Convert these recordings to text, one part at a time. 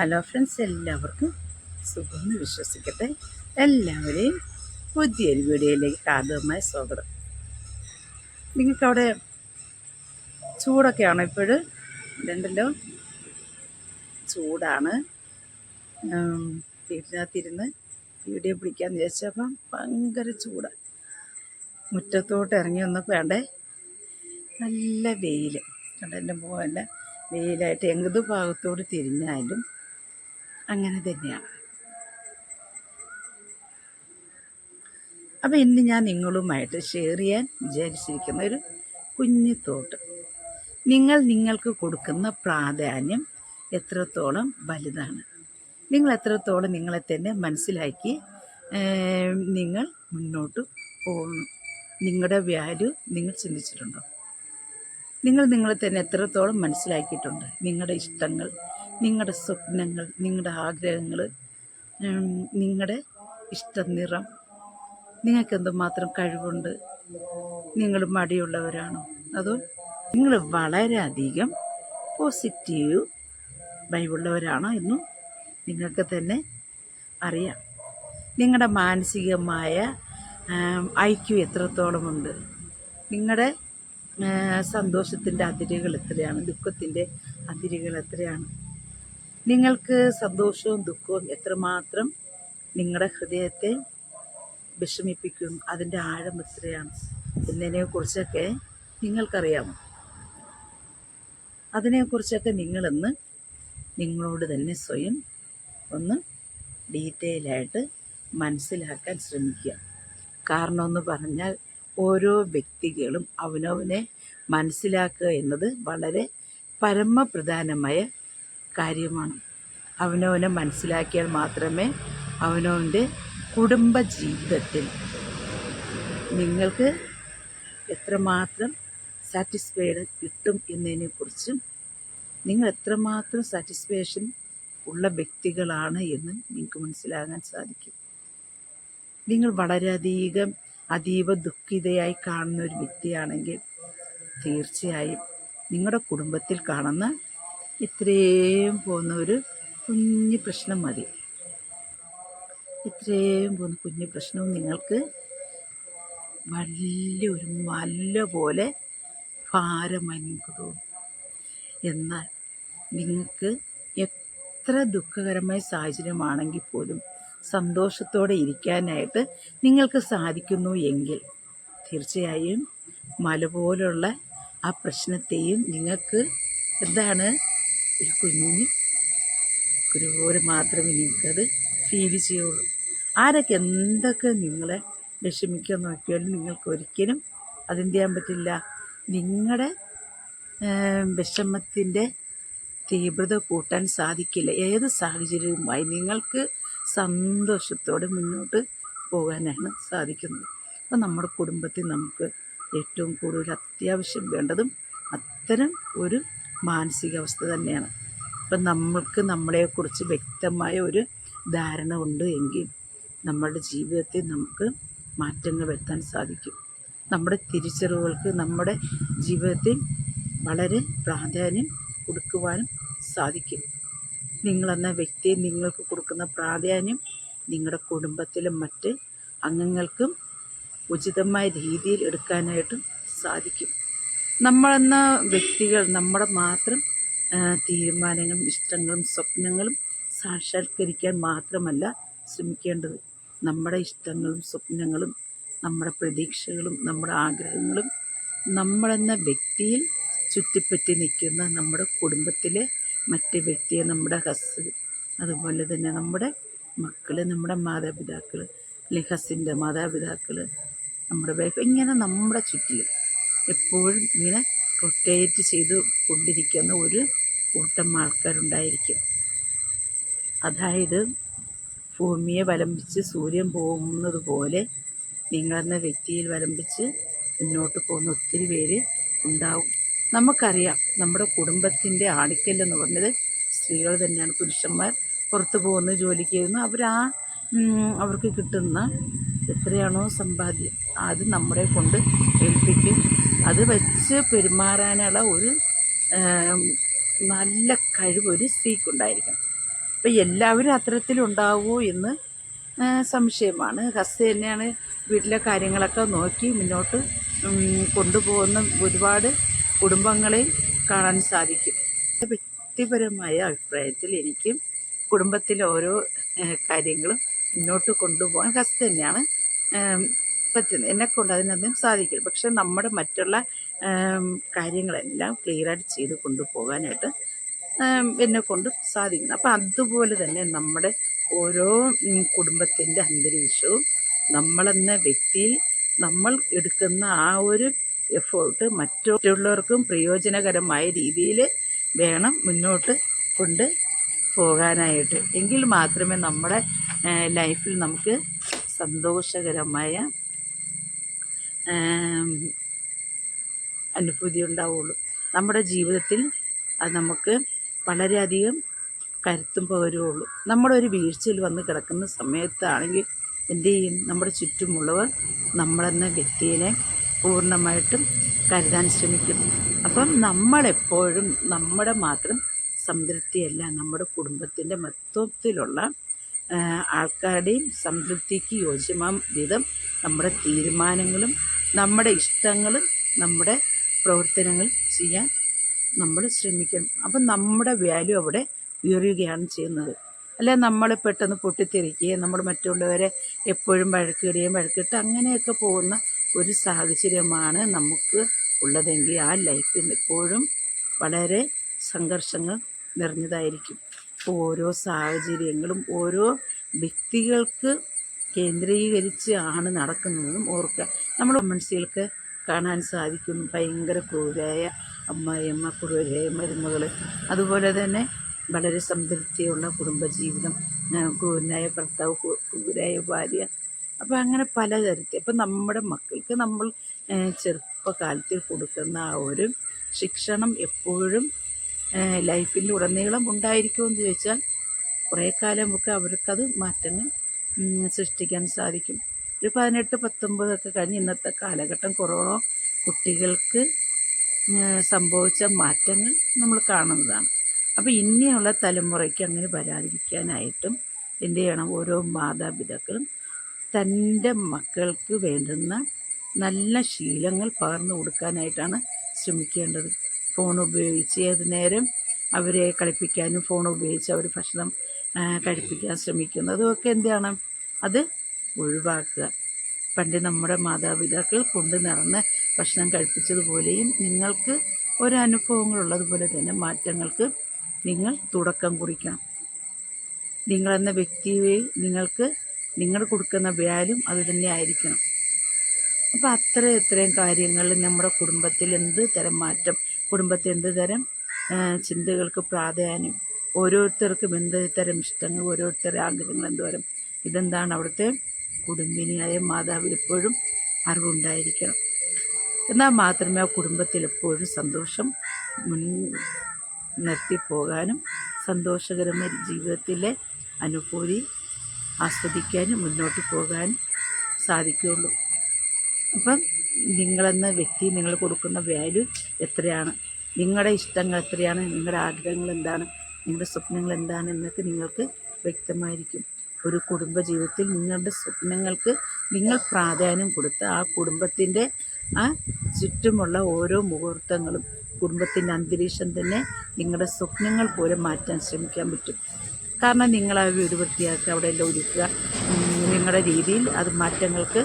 Hello friends എല്ലാവർക്കും സുഖമെന്ന് വിശ്വസിക്കട്ടെ. എല്ലാവരെയും പുതിയൊരു വീഡിയോയിലേക്ക് കാതകമായ സ്വാഗതം. നിങ്ങൾക്കവിടെ ചൂടൊക്കെയാണോ ഇപ്പോഴും? ഇതുണ്ടല്ലോ ചൂടാണ്. വീട്ടിനകത്തിരുന്ന് വീഡിയോ പിടിക്കാമെന്ന് വിചാരിച്ചപ്പം ഭയങ്കര ചൂടാണ് മുറ്റത്തോട്ട് ഇറങ്ങി വന്നപ്പോൾ വേണ്ടേ നല്ല വെയിൽ കണ്ടെന്റെ മോനെ വെയിലായിട്ട് എങ്കത് ഭാഗത്തോട് തിരിഞ്ഞാലും അങ്ങനെ തന്നെയാണ്. അപ്പോൾ ഇന്ന് ഞാൻ നിങ്ങളുമായിട്ട് ഷെയർ ചെയ്യാൻ വിചാരിച്ചിരിക്കുന്ന ഒരു കുഞ്ഞു തോട്ട്. നിങ്ങൾ നിങ്ങൾക്ക് കൊടുക്കുന്ന പ്രാധാന്യം എത്രത്തോളം വലുതാണ്? നിങ്ങൾ എത്രത്തോളം നിങ്ങളെ തന്നെ മനസ്സിലാക്കി നിങ്ങൾ മുന്നോട്ട് പോകുന്നു? നിങ്ങളുടെ വാല്യൂ നിങ്ങൾ ചിന്തിച്ചിട്ടുണ്ടോ? നിങ്ങൾ നിങ്ങളെ തന്നെ എത്രത്തോളം മനസ്സിലാക്കിയിട്ടുണ്ട്? നിങ്ങളുടെ ഇഷ്ടങ്ങൾ നിങ്ങളുടെ സ്വപ്നങ്ങൾ നിങ്ങളുടെ ആഗ്രഹങ്ങൾ നിങ്ങളുടെ ഇഷ്ടനിറം നിങ്ങൾക്ക് എന്തുമാത്രം കഴിവുണ്ട്? നിങ്ങൾ മടിയുള്ളവരാണോ? അതോ നിങ്ങൾ വളരെയധികം പോസിറ്റീവ് വൈബുള്ളവരാണോ എന്നും നിങ്ങൾക്ക് തന്നെ അറിയാം. നിങ്ങളുടെ മാനസികമായ ഐക്യു എത്രത്തോളമുണ്ട് നിങ്ങളുടെ സന്തോഷത്തിന്റെ അതിരുകൾ എത്രയാണ്? ദുഃഖത്തിന്റെ അതിരുകൾ എത്രയാണ്? നിങ്ങൾക്ക് സന്തോഷവും ദുഃഖവും എത്രമാത്രം നിങ്ങളുടെ ഹൃദയത്തെ വിഷമിപ്പിക്കും അതിന്റെ ആഴം എത്രയാണ് എന്നതിനെക്കുറിച്ചൊക്കെ നിങ്ങൾക്കറിയാമോ? അതിനെക്കുറിച്ചൊക്കെ നിങ്ങളൊന്ന് നിങ്ങളോട് തന്നെ സ്വയം ഒന്ന് ഡീറ്റെയിലായിട്ട് മനസ്സിലാക്കാൻ ശ്രമിക്കുക. കാരണം എന്ന് പറഞ്ഞാൽ ഓരോ വ്യക്തികളും അവനവനെ മനസ്സിലാക്കുക എന്നത് വളരെ പരമപ്രധാനമായ കാര്യമാണ്. അവനവനെ മനസ്സിലാക്കിയാൽ മാത്രമേ അവനവന്റെ കുടുംബ ജീവിതത്തിൽ നിങ്ങൾക്ക് എത്രമാത്രം സാറ്റിസ്ഫൈഡ് കിട്ടും എന്നതിനെക്കുറിച്ചും നിങ്ങൾ എത്രമാത്രം സാറ്റിസ്ഫാക്ഷൻ ഉള്ള വ്യക്തികളാണ് എന്ന് നിങ്ങൾക്ക് മനസ്സിലാകാൻ സാധിക്കും. നിങ്ങൾ വളരെയധികം അതീവ ദുഃഖിതയായി കാണുന്ന ഒരു വ്യക്തിയാണെങ്കിൽ തീർച്ചയായും നിങ്ങളുടെ കുടുംബത്തിൽ കാണുന്ന ഇത്രയും പോകുന്ന ഒരു കുഞ്ഞു പ്രശ്നം മതി. ഇത്രയും പോകുന്ന കുഞ്ഞു പ്രശ്നവും നിങ്ങൾക്ക് വലിയ ഒരു നല്ല പോലെ ഭാരമായി നിങ്ങൾക്ക് തോന്നും എന്നാൽ നിങ്ങൾക്ക് എത്ര ദുഃഖകരമായ സാഹചര്യമാണെങ്കിൽ പോലും സന്തോഷത്തോടെ ഇരിക്കാനായിട്ട് നിങ്ങൾക്ക് സാധിക്കുന്നു എങ്കിൽ തീർച്ചയായും മല പോലുള്ള ആ പ്രശ്നത്തെയും നിങ്ങൾക്ക് എന്താണ് ഒരു കുഞ്ഞ് ഗുരുപോലെ മാത്രമേ നിങ്ങൾക്കത് ഫീൽ ചെയ്യുള്ളൂ. ആരൊക്കെ എന്തൊക്കെ നിങ്ങളെ വിഷമിക്കാൻ നോക്കിയാലും നിങ്ങൾക്ക് ഒരിക്കലും അതെന്ത് ചെയ്യാൻ പറ്റില്ല നിങ്ങളുടെ വിഷമത്തിന്റെ തീവ്രത കൂട്ടാൻ സാധിക്കില്ല. ഏത് സാഹചര്യവുമായി നിങ്ങൾക്ക് സന്തോഷത്തോടെ മുന്നോട്ട് പോകാനാണ് സാധിക്കുന്നത്. അപ്പോൾ നമ്മുടെ കുടുംബത്തിൽ നമുക്ക് ഏറ്റവും കൂടുതൽ അത്യാവശ്യം വേണ്ടതും അത്തരം ഒരു മാനസികാവസ്ഥ തന്നെയാണ്. അപ്പം നമ്മൾക്ക് നമ്മളെക്കുറിച്ച് വ്യക്തമായ ഒരു ധാരണ ഉണ്ട് എങ്കിൽ നമ്മുടെ ജീവിതത്തിൽ നമുക്ക് മാറ്റങ്ങൾ വരുത്താൻ സാധിക്കും. നമ്മുടെ തിരിച്ചറിവുകൾക്ക് നമ്മുടെ ജീവിതത്തിൽ വളരെ പ്രാധാന്യം കൊടുക്കുവാനും സാധിക്കും. നിങ്ങളെന്ന വ്യക്തിയെ നിങ്ങൾക്ക് കൊടുക്കുന്ന പ്രാധാന്യം നിങ്ങളുടെ കുടുംബത്തിലും മറ്റ് അംഗങ്ങൾക്കും ഉചിതമായ രീതിയിൽ എടുക്കാനായിട്ടും സാധിക്കും. നമ്മളെന്ന വ്യക്തികൾ നമ്മുടെ മാത്രം തീരുമാനങ്ങളും ഇഷ്ടങ്ങളും സ്വപ്നങ്ങളും സാക്ഷാത്കരിക്കാൻ മാത്രമല്ല ശ്രമിക്കേണ്ടത്. നമ്മുടെ ഇഷ്ടങ്ങളും സ്വപ്നങ്ങളും നമ്മുടെ പ്രതീക്ഷകളും നമ്മുടെ ആഗ്രഹങ്ങളും നമ്മളെന്ന വ്യക്തിയിൽ ചുറ്റിപ്പറ്റി നിൽക്കുന്ന നമ്മുടെ കുടുംബത്തിലെ മറ്റ് വ്യക്തിയെ നമ്മുടെ ഹസ് അതുപോലെ തന്നെ നമ്മുടെ മക്കൾ നമ്മുടെ മാതാപിതാക്കൾ അല്ലെങ്കിൽ ഹസിന്റെ മാതാപിതാക്കൾ നമ്മുടെ വൈഫ് ഇങ്ങനെ നമ്മുടെ ചുറ്റിലും എപ്പോഴും ഇങ്ങനെ റൊട്ടേറ്റ് ചെയ്ത് കൊണ്ടിരിക്കുന്ന ഒരു കൂട്ടം ആൾക്കാരുണ്ടായിരിക്കും. അതായത് ഭൂമിയെ വലംബിച്ച് സൂര്യൻ പോകുന്നത് പോലെ നിങ്ങളെന്ന വ്യക്തിയിൽ വലംബിച്ച് മുന്നോട്ട് പോകുന്ന ഒത്തിരി പേര് ഉണ്ടാവും. നമുക്കറിയാം നമ്മുടെ കുടുംബത്തിന്റെ ആണിക്കല്ലെന്ന് പറഞ്ഞത് സ്ത്രീകൾ തന്നെയാണ്. പുരുഷന്മാർ പുറത്തു പോകുന്ന ജോലിക്ക് ചെയ്യുന്നു അവർ ആ അവർക്ക് കിട്ടുന്ന എത്രയാണോ സമ്പാദ്യം അത് നമ്മളെ കൊണ്ട് ഏൽപ്പിക്കും. അത് വെച്ച് പെരുമാറാനുള്ള ഒരു നല്ല കഴിവ് ഒരു സ്ത്രീക്കുണ്ടായിരിക്കണം. അപ്പം എല്ലാവരും അത്തരത്തിലുണ്ടാവുമോ എന്ന് സംശയമാണ്. ഹസ് തന്നെയാണ് വീട്ടിലെ കാര്യങ്ങളൊക്കെ നോക്കി മുന്നോട്ട് കൊണ്ടുപോകുന്ന ഒരുപാട് കുടുംബങ്ങളെ കാണാൻ സാധിക്കും. വ്യക്തിപരമായ അഭിപ്രായത്തിൽ എനിക്കും കുടുംബത്തിലെ ഓരോ കാര്യങ്ങളും മുന്നോട്ട് കൊണ്ടുപോകാൻ ഹസ് തന്നെയാണ് ആം, പറ്റുന്നത് എന്നെക്കൊണ്ട് അതിനൊന്നും സാധിക്കില്ല. പക്ഷെ നമ്മുടെ മറ്റുള്ള കാര്യങ്ങളെല്ലാം ക്ലിയറായിട്ട് ചെയ്ത് കൊണ്ടുപോകാനായിട്ട് എന്നെ കൊണ്ട് സാധിക്കുന്നു. അപ്പം അതുപോലെ തന്നെ നമ്മുടെ ഓരോ കുടുംബത്തിന്റെ അന്തരീക്ഷവും നമ്മളെന്ന വ്യക്തിയിൽ നമ്മൾ എടുക്കുന്ന ആ ഒരു എഫേർട്ട് മറ്റുള്ളവർക്കും പ്രയോജനകരമായ രീതിയിൽ വേണം മുന്നോട്ട് കൊണ്ട് പോകാനായിട്ട്. എങ്കിൽ മാത്രമേ നമ്മുടെ ലൈഫിൽ നമുക്ക് സന്തോഷകരമായ അനുഭൂതി ഉണ്ടാവുള്ളൂ. നമ്മുടെ ജീവിതത്തിൽ അത് നമുക്ക് വളരെയധികം കരുത്തും പകരുള്ളൂ നമ്മളൊരു വീഴ്ചയിൽ വന്ന് കിടക്കുന്ന സമയത്താണെങ്കിൽ എന്ത് ചെയ്യും? നമ്മുടെ ചുറ്റുമുള്ളവർ നമ്മളെന്ന വ്യക്തിയെ പൂർണമായിട്ടും കരുതാൻ ശ്രമിക്കും. അപ്പം നമ്മളെപ്പോഴും നമ്മുടെ മാത്രം സംതൃപ്തിയല്ല. നമ്മുടെ കുടുംബത്തിന്റെ മൊത്തത്തിലുള്ള ആൾക്കാരുടെയും സംതൃപ്തിക്ക് യോജ്യമാം വിധം നമ്മുടെ തീരുമാനങ്ങളും നമ്മുടെ ഇഷ്ടങ്ങളും നമ്മുടെ പ്രവർത്തനങ്ങൾ ചെയ്യാൻ നമ്മൾ ശ്രമിക്കണം. അപ്പം നമ്മുടെ വാല്യൂ അവിടെ ഉയരുകയാണ് ചെയ്യുന്നത്. അല്ലെ നമ്മൾ പെട്ടെന്ന് പൊട്ടിത്തെറിക്കുകയും നമ്മൾ മറ്റുള്ളവരെ എപ്പോഴും വഴക്കിടുകയും വഴക്കിട്ട് അങ്ങനെയൊക്കെ പോകുന്ന ഒരു സാഹചര്യമാണ് നമുക്ക് ഉള്ളതെങ്കിൽ ആ ലൈഫിൽ എപ്പോഴും വളരെ സംഘർഷങ്ങൾ നിറഞ്ഞതായിരിക്കും. ഓരോ സാഹചര്യങ്ങളും ഓരോ വ്യക്തികൾക്ക് കേന്ദ്രീകരിച്ച് ആണ് നടക്കുന്നതെന്നും ഓർക്കുക. നമ്മൾ മനസ്സിലേക്ക് കാണാൻ സാധിക്കും ഭയങ്കര ക്രൂരായ അമ്മായിയമ്മ ക്രൂരായ മരുമകൾ അതുപോലെ തന്നെ വളരെ സംതൃപ്തിയുള്ള കുടുംബജീവിതം. ക്രൂരനായ ഭർത്താവ് ക്രൂരായ ഭാര്യ. അപ്പോൾ അങ്ങനെ പലതരത്തിൽ. അപ്പം നമ്മുടെ മക്കൾക്ക് നമ്മൾ ചെറുപ്പകാലത്തിൽ കൊടുക്കുന്ന ആ ഒരു ശിക്ഷണം എപ്പോഴും ലൈഫിൽ ഉടനീളം ഉണ്ടായിരിക്കുമെന്ന് ചോദിച്ചാൽ കുറേ കാലമൊക്കെ അവർക്കത് മാറ്റങ്ങൾ സൃഷ്ടിക്കാൻ സാധിക്കും. ഒരു പതിനെട്ട് പത്തൊമ്പതൊക്കെ കഴിഞ്ഞ് ഇന്നത്തെ കാലഘട്ടം കൊറോണ കുട്ടികൾക്ക് സംഭവിച്ച മാറ്റങ്ങൾ നമ്മൾ കാണുന്നതാണ്. അപ്പോൾ ഇനിയുള്ള തലമുറയ്ക്ക് അങ്ങനെ വരാതിരിക്കാനായിട്ടും എന്ത് ചെയ്യണം? ഓരോ മാതാപിതാക്കളും തന്റെ മക്കൾക്ക് വേണ്ടുന്ന നല്ല ശീലങ്ങൾ പകർന്നു കൊടുക്കാനായിട്ടാണ് ശ്രമിക്കേണ്ടത്. ഫോൺ ഉപയോഗിച്ച് ഏത് നേരം അവരെ കളിപ്പിക്കാനും ഫോൺ ഉപയോഗിച്ച് അവർ ഭക്ഷണം കഴിപ്പിക്കാൻ ശ്രമിക്കുന്നതുമൊക്കെ എന്താണ്? അത് ഒഴിവാക്കുക. പണ്ട് നമ്മുടെ മാതാപിതാക്കൾ കൊണ്ട് നടന്ന് ഭക്ഷണം കഴിപ്പിച്ചതുപോലെയും നിങ്ങൾക്ക് ഒരനുഭവങ്ങളുള്ളതുപോലെ തന്നെ മാറ്റങ്ങൾക്ക് നിങ്ങൾ തുടക്കം കുറിക്കണം. നിങ്ങളെന്ന വ്യക്തിയെ നിങ്ങൾക്ക് നിങ്ങൾ കൊടുക്കുന്ന വ്യാലും അത് തന്നെ ആയിരിക്കണം. അപ്പോൾ അത്ര ഇത്രയും കാര്യങ്ങൾ നമ്മുടെ കുടുംബത്തിൽ എന്ത് തരം മാറ്റം കുടുംബത്തിൽ എന്ത് തരം ചിന്തകൾക്ക് പ്രാധാന്യം ഓരോരുത്തർക്കും എന്ത് തരം ഇഷ്ടങ്ങൾ ഓരോരുത്തരുടെ ആഗ്രഹങ്ങൾ എന്തോരം ഇതെന്താണ് അവിടുത്തെ കുടുംബിനിയായ മാതാവിൽ എപ്പോഴും അറിവുണ്ടായിരിക്കണം. എന്നാൽ മാത്രമേ ആ കുടുംബത്തിൽ എപ്പോഴും സന്തോഷം മുൻ നിർത്തി പോകാനും സന്തോഷകരമായ ജീവിതത്തിലെ അനുഭൂതി ആസ്വദിക്കാനും മുന്നോട്ട് പോകാനും സാധിക്കുകയുള്ളൂ. അപ്പം നിങ്ങളെന്ന വ്യക്തി നിങ്ങൾ കൊടുക്കുന്ന വാല്യൂ എത്രയാണ്? നിങ്ങളുടെ ഇഷ്ടങ്ങൾ എത്രയാണ്? നിങ്ങളുടെ ആഗ്രഹങ്ങൾ എന്താണ്? നിങ്ങളുടെ സ്വപ്നങ്ങൾ എന്താണ്? എന്നൊക്കെ നിങ്ങൾക്ക് വ്യക്തമായിരിക്കും. ഒരു കുടുംബ ജീവിതത്തിൽ നിങ്ങളുടെ സ്വപ്നങ്ങൾക്ക് നിങ്ങൾ പ്രാധാന്യം കൊടുത്ത് ആ കുടുംബത്തിന്റെ ആ ചുറ്റുമുള്ള ഓരോ മുഹൂർത്തങ്ങളും കുടുംബത്തിന്റെ അന്തരീക്ഷം തന്നെ നിങ്ങളുടെ സ്വപ്നങ്ങൾ പോലെ മാറ്റാൻ ശ്രമിക്കാൻ പറ്റും. കാരണം നിങ്ങൾ ആ വീട് വൃത്തിയാക്കുക അവിടെ എല്ലാം ഒരുക്കുക നിങ്ങളുടെ രീതിയിൽ അത് മാറ്റങ്ങൾക്ക്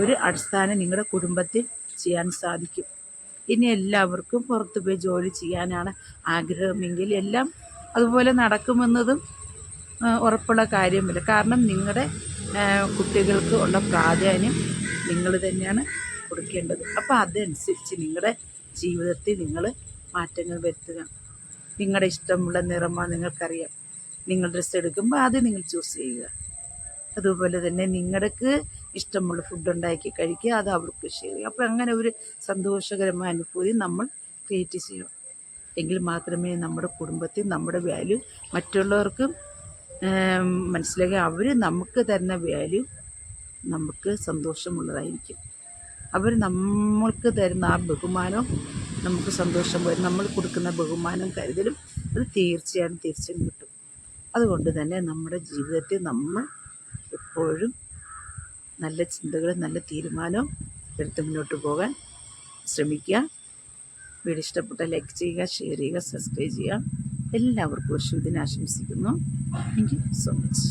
ഒരു അടിസ്ഥാനം നിങ്ങളുടെ കുടുംബത്തിൽ ചെയ്യാൻ സാധിക്കും. ഇനി എല്ലാവർക്കും പുറത്ത് പോയി ജോലി ചെയ്യാനാണ് ആഗ്രഹമെങ്കിൽ എല്ലാം അതുപോലെ നടക്കുമെന്നതും ഉറപ്പുള്ള കാര്യമില്ല. കാരണം നിങ്ങളുടെ കുട്ടികൾക്ക് ഉള്ള പ്രാധാന്യം നിങ്ങൾ തന്നെയാണ് കൊടുക്കേണ്ടത്. അപ്പോൾ അതനുസരിച്ച് നിങ്ങളുടെ ജീവിതത്തിൽ നിങ്ങൾ മാറ്റങ്ങൾ വരുത്തുക. നിങ്ങളുടെ ഇഷ്ടമുള്ള നിറമാണ് നിങ്ങൾക്കറിയാം. നിങ്ങൾ ഡ്രസ്സ് എടുക്കുമ്പോൾ ആദ്യം നിങ്ങൾ ചൂസ് ചെയ്യുക. അതുപോലെ തന്നെ നിങ്ങൾക്ക് ഇഷ്ടമുള്ള ഫുഡ് ഉണ്ടാക്കി കഴിക്കുക അത് അവർക്ക് ഷെയർ ചെയ്യുക. അപ്പോൾ അങ്ങനെ ഒരു സന്തോഷകരമായ അനുഭൂതി നമ്മൾ ക്രിയേറ്റ് ചെയ്യണം. എങ്കിൽ മാത്രമേ നമ്മുടെ കുടുംബത്തിൽ നമ്മുടെ വാല്യൂ മറ്റുള്ളവർക്കും മനസ്സിലാക്കി അവർ നമുക്ക് തരുന്ന വാല്യൂ നമുക്ക് സന്തോഷമുള്ളതായിരിക്കും. അവർ നമ്മൾക്ക് തരുന്ന ആ ബഹുമാനവും നമുക്ക് സന്തോഷം വരും. നമ്മൾ കൊടുക്കുന്ന ബഹുമാനം കരുതലും അത് തീർച്ചയായും തീർച്ചയായും കിട്ടും. അതുകൊണ്ട് തന്നെ നമ്മുടെ ജീവിതത്തെ നമ്മൾ എപ്പോഴും നല്ല ചിന്തകളും നല്ല തീരുമാനവും എടുത്ത് മുന്നോട്ട് പോകാൻ ശ്രമിക്കുക. വീഡിയോ ഇഷ്ടപ്പെട്ട ലൈക്ക് ചെയ്യുക ഷെയർ ചെയ്യുക സബ്സ്ക്രൈബ് ചെയ്യുക. എല്ലാവർക്കും ശുഭദിനം ആശംസിക്കുന്നു. Thank you so much